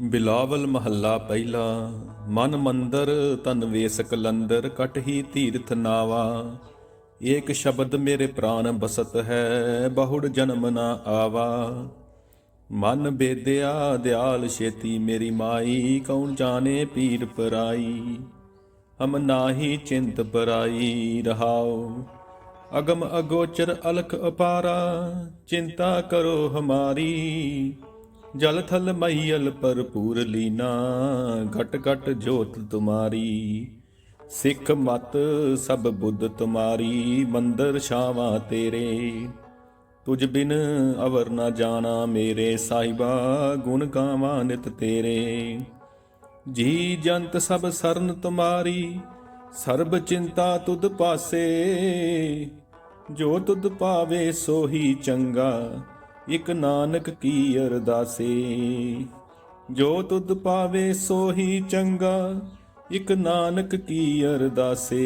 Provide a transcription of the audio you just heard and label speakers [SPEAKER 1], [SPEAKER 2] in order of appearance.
[SPEAKER 1] ਬਿਲਾਵਲ ਮਹੱਲਾ ਪਹਿਲਾ, ਮਨ ਮੰਦਰ ਤਨ ਵੇਸ ਕਲੰਦਰ ਕਟ ਹੀ ਤੀਰਥ ਨਾਵਾ। ਏਕ ਸ਼ਬਦ ਮੇਰੇ ਪ੍ਰਾਨ ਬਸਤ ਹੈ, ਬਹੁੜ ਜਨਮ ਨਾ ਆਵਾ। ਮਨ ਬੇਦਿਆ, ਦਿਆਲ ਛੇਤੀ ਮੇਰੀ ਮਾਈ, ਕੌਣ ਜਾਣੇ ਪੀਰ ਪਰਾਈ? ਹਮ ਨਾਹੀ ਚਿੰਤ ਪਰਾਈ ਰਹਾਓ। ਅਗਮ ਅਗੋਚਰ ਅਲਖ ਅਪਾਰਾ, ਚਿੰਤਾ ਕਰੋ ਹਮਾਰੀ। ਜਲ ਥਲ ਮਈਲ ਭਰਪੂਰ ਲੀਨਾ, ਘਟ ਘਟ ਜੋਤ ਤੁਮਾਰੀ। ਸਿੱਖ ਮਤ ਸਭ ਬੁੱਧ ਤੁਮਾਰੀ, ਮੰਦਰ ਛਾਵਾਂ ਤੇਰੇ। ਤੁਝ ਬਿਨ ਅਵਰ ਨਾ ਜਾਣਾ ਮੇਰੇ ਸਾਹਿਬਾ, ਗੁਣ ਗਾਵਾਂ ਨਿਤ ਤੇਰੇ। ਜੀ ਜੰਤ ਸਭ ਸਰਨ ਤੁਮਾਰੀ, ਸਰਬ ਚਿੰਤਾ ਤੁਧ ਪਾਸੇ। ਜੋ ਤੁਧ ਪਾਵੇ ਸੋਹੀ ਚੰਗਾ ਇਕ ਨਾਨਕ ਕੀ ਅਰਦਾਸੇ। ਜੋ ਤੁਧ ਪਾਵੇ ਸੋਹੀ ਚੰਗਾ ਇਕ ਨਾਨਕ ਕੀ ਅਰਦਾਸੇ।